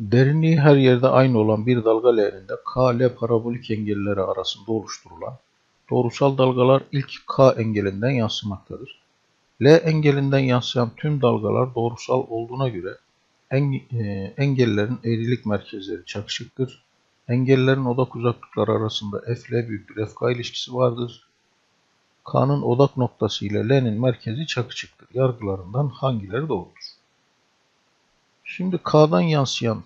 Derinliği her yerde aynı olan bir dalga leğeninde K-L parabolik engelleri arasında oluşturulan doğrusal dalgalar ilk K engelinden yansımaktadır. L engelinden yansıyan tüm dalgalar doğrusal olduğuna göre e, engellerin eğrilik merkezleri çakışıktır. Engellerin odak uzaklıkları arasında F-L büyüktür FK ilişkisi vardır. K'nın odak noktası ile L'nin merkezi çakışıktır. Yargılarından hangileri doğrudur? Şimdi K'dan yansıyan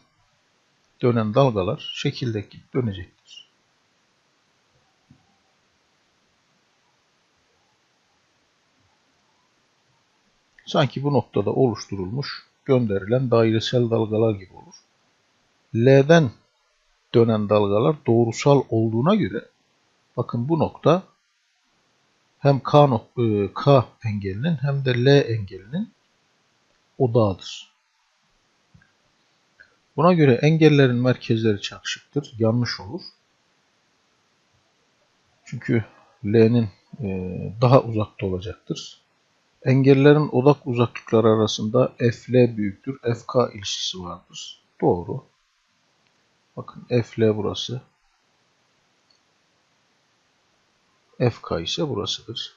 dönen dalgalar şekildeki dönecektir. Sanki bu noktada oluşturulmuş gönderilen dairesel dalgalar gibi olur. L'den dönen dalgalar doğrusal olduğuna göre bakın bu nokta hem K, nok- e, K engelinin hem de L engelinin odağıdır. Buna göre engellerin merkezleri çakışıktır. Yanlış olur. Çünkü L'nin e, daha uzakta olacaktır. Engellerin odak uzaklıkları arasında FL büyüktür. FK ilişkisi vardır. Doğru. Bakın FL burası. FK ise burasıdır.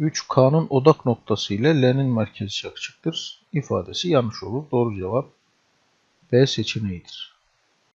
3K'nın odak noktası ile L'nin merkezi çakışıktır. ifadesi yanlış olur. Doğru cevap B seçeneğidir.